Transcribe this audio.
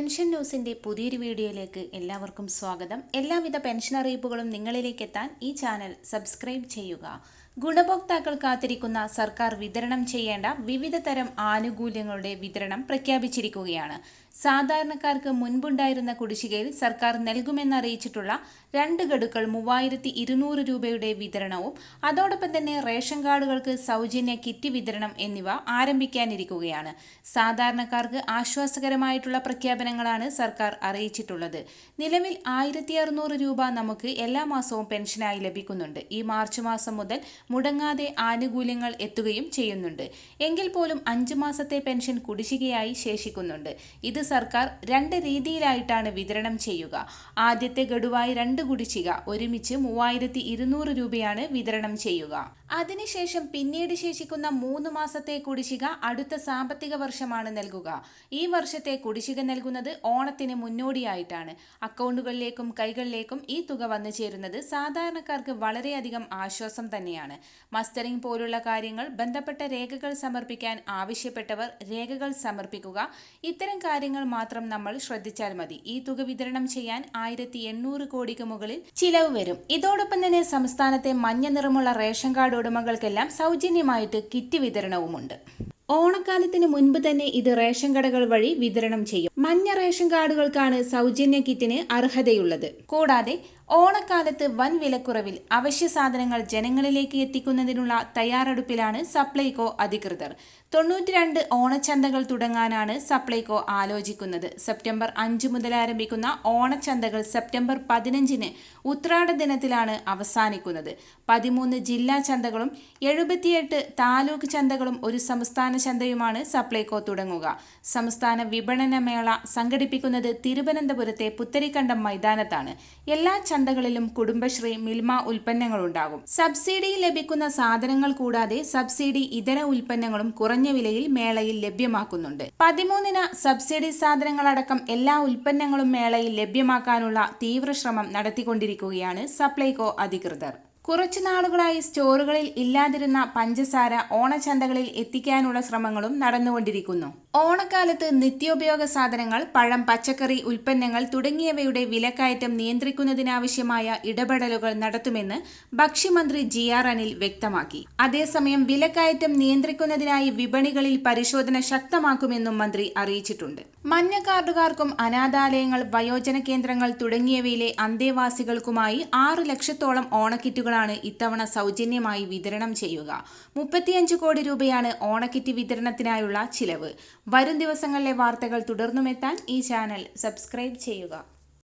Pension ന്യൂസിന്റെ പുതിയൊരു വീഡിയോയിലേക്ക് എല്ലാവർക്കും സ്വാഗതം. എല്ലാവിധ പെൻഷൻ അറിയിപ്പുകളും നിങ്ങളിലേക്ക് എത്താൻ ഈ ചാനൽ സബ്സ്ക്രൈബ് ചെയ്യുക. ഗുണഭോക്താക്കൾ കാത്തിരിക്കുന്ന സർക്കാർ വിതരണം ചെയ്യേണ്ട വിവിധ തരം ആനുകൂല്യങ്ങളുടെ വിതരണം പ്രഖ്യാപിച്ചിരിക്കുകയാണ്. സാധാരണക്കാർക്ക് മുൻപുണ്ടായിരുന്ന കുടിശ്ശികയിൽ സർക്കാർ നൽകുമെന്നറിയിച്ചിട്ടുള്ള രണ്ട് ഗഡുക്കൾ മൂവായിരത്തി ഇരുന്നൂറ് രൂപയുടെ വിതരണവും അതോടൊപ്പം തന്നെ റേഷൻ കാർഡുകൾക്ക് സൗജന്യ കിറ്റ് വിതരണം എന്നിവ ആരംഭിക്കാനിരിക്കുകയാണ്. സാധാരണക്കാർക്ക് ആശ്വാസകരമായിട്ടുള്ള പ്രഖ്യാപനങ്ങളാണ് സർക്കാർ അറിയിച്ചിട്ടുള്ളത്. നിലവിൽ ആയിരത്തി രൂപ നമുക്ക് എല്ലാ മാസവും പെൻഷനായി ലഭിക്കുന്നുണ്ട്. ഈ മാർച്ച് മാസം മുതൽ മുടങ്ങാതെ ആനുകൂല്യങ്ങൾ എത്തുകയും ചെയ്യുന്നുണ്ട്. എങ്കിൽ പോലും അഞ്ചു മാസത്തെ പെൻഷൻ കുടിശ്ശികയായി ശേഷിക്കുന്നുണ്ട്. ഇത് സർക്കാർ രണ്ട് രീതിയിലായിട്ടാണ് വിതരണം ചെയ്യുക. ആദ്യത്തെ ഗഡുവായി രണ്ട് കുടിശ്ശിക ഒരുമിച്ച് മൂവായിരത്തി ഇരുന്നൂറ് രൂപയാണ് വിതരണം ചെയ്യുക. അതിനുശേഷം പിന്നീട് ശേഷിക്കുന്ന മൂന്ന് മാസത്തെ കുടിശ്ശിക അടുത്ത സാമ്പത്തിക വർഷമാണ് നൽകുക. ഈ വർഷത്തെ കുടിശ്ശിക നൽകുന്നത് ഓണത്തിന് മുന്നോടിയായിട്ടാണ്. അക്കൗണ്ടുകളിലേക്കും കൈകളിലേക്കും ഈ തുക വന്നു ചേരുന്നത് സാധാരണക്കാർക്ക് വളരെയധികം ആശ്വാസം തന്നെയാണ്. മസ്റ്ററിംഗ് പോലുള്ള കാര്യങ്ങൾ ബന്ധപ്പെട്ട രേഖകൾ സമർപ്പിക്കാൻ ആവശ്യപ്പെട്ടവർ രേഖകൾ സമർപ്പിക്കുക. ഇത്തരം കാര്യങ്ങൾ മാത്രം നമ്മൾ ശ്രദ്ധിച്ചാൽ മതി. ഈ തുക വിതരണം ചെയ്യാൻ ആയിരത്തി എണ്ണൂറ് കോടിക്ക് മുകളിൽ ചിലവ് വരും. ഇതോടൊപ്പം തന്നെ സംസ്ഥാനത്തെ മഞ്ഞ നിറമുള്ള റേഷൻ കാർഡ് ഉടമകൾക്കെല്ലാം സൗജന്യമായിട്ട് കിറ്റ് വിതരണവുമുണ്ട്. ഓണക്കാലത്തിന് മുൻപ് തന്നെ ഇത് റേഷൻ കടകൾ വഴി വിതരണം ചെയ്യും. മഞ്ഞ റേഷൻ കാർഡുകൾക്കാണ് സൗജന്യ കിറ്റിന് അർഹതയുള്ളത്. കൂടാതെ ഓണക്കാലത്ത് വൻ വിലക്കുറവിൽ അവശ്യ സാധനങ്ങൾ ജനങ്ങളിലേക്ക് എത്തിക്കുന്നതിനുള്ള തയ്യാറെടുപ്പിലാണ് സപ്ലൈകോ അധികൃതർ. തൊണ്ണൂറ്റി രണ്ട് ഓണച്ചന്തകൾ തുടങ്ങാനാണ് സപ്ലൈകോ ആലോചിക്കുന്നത്. സെപ്റ്റംബർ അഞ്ച് മുതൽ ആരംഭിക്കുന്ന ഓണച്ചന്തകൾ സെപ്റ്റംബർ പതിനഞ്ചിന് ഉത്രാട ദിനത്തിലാണ് അവസാനിക്കുന്നത്. പതിമൂന്ന് ജില്ലാ ചന്തകളും എഴുപത്തിയെട്ട് താലൂക്ക് ചന്തകളും ഒരു സംസ്ഥാന ചന്തയുമാണ് സപ്ലൈകോ തുടങ്ങുക. സംസ്ഥാന വിപണന മേള സംഘടിപ്പിക്കുന്നത് തിരുവനന്തപുരത്തെ പുത്തരിക്കണ്ടം മൈതാനത്താണ്. എല്ലാ ചന്തകളിലും കുടുംബശ്രീ മിൽമ ഉൽപ്പന്നങ്ങളുണ്ടാകും. സബ്സിഡി ലഭിക്കുന്ന സാധനങ്ങൾ കൂടാതെ സബ്സിഡി ഇതര ഉൽപ്പന്നങ്ങളും കുറഞ്ഞ വിലയിൽ മേളയിൽ ലഭ്യമാക്കുന്നുണ്ട്. പതിമൂന്നിന് സബ്സിഡി സാധനങ്ങളടക്കം എല്ലാ ഉൽപ്പന്നങ്ങളും മേളയിൽ ലഭ്യമാക്കാനുള്ള തീവ്രശ്രമം നടത്തിക്കൊണ്ടിരിക്കുകയാണ് സപ്ലൈകോ അധികൃതർ. കുറച്ചു നാളുകളായി സ്റ്റോറുകളിൽ ഇല്ലാതിരുന്ന പഞ്ചസാര ഓണച്ചന്തകളിൽ എത്തിക്കാനുള്ള ശ്രമങ്ങളും നടന്നുകൊണ്ടിരിക്കുന്നു. ഓണക്കാലത്ത് നിത്യോപയോഗ സാധനങ്ങൾ പഴം പച്ചക്കറി ഉൽപ്പന്നങ്ങൾ തുടങ്ങിയവയുടെ വിലക്കയറ്റം നിയന്ത്രിക്കുന്നതിനാവശ്യമായ ഇടപെടലുകൾ നടത്തുമെന്ന് ഭക്ഷ്യമന്ത്രി ജി ആർ അനിൽ വ്യക്തമാക്കി. അതേസമയം വിലക്കയറ്റം നിയന്ത്രിക്കുന്നതിനായി വിപണികളിൽ പരിശോധന ശക്തമാക്കുമെന്നും മന്ത്രി അറിയിച്ചിട്ടുണ്ട്. മഞ്ഞ കാർഡുകാർക്കും അനാഥാലയങ്ങൾ വയോജന കേന്ദ്രങ്ങൾ തുടങ്ങിയവയിലെ അന്തേവാസികൾക്കുമായി ആറ് ലക്ഷത്തോളം ഓണക്കിറ്റുകളാണ് ഇത്തവണ സൗജന്യമായി വിതരണം ചെയ്യുക. മുപ്പത്തിയഞ്ച് കോടി രൂപയാണ് ഓണക്കിറ്റ് വിതരണത്തിനായുള്ള ചിലവ്. വരും ദിവസങ്ങളിലെ വാർത്തകൾ തുടർന്നുമെത്താൻ ഈ ചാനൽ സബ്സ്ക്രൈബ് ചെയ്യുക.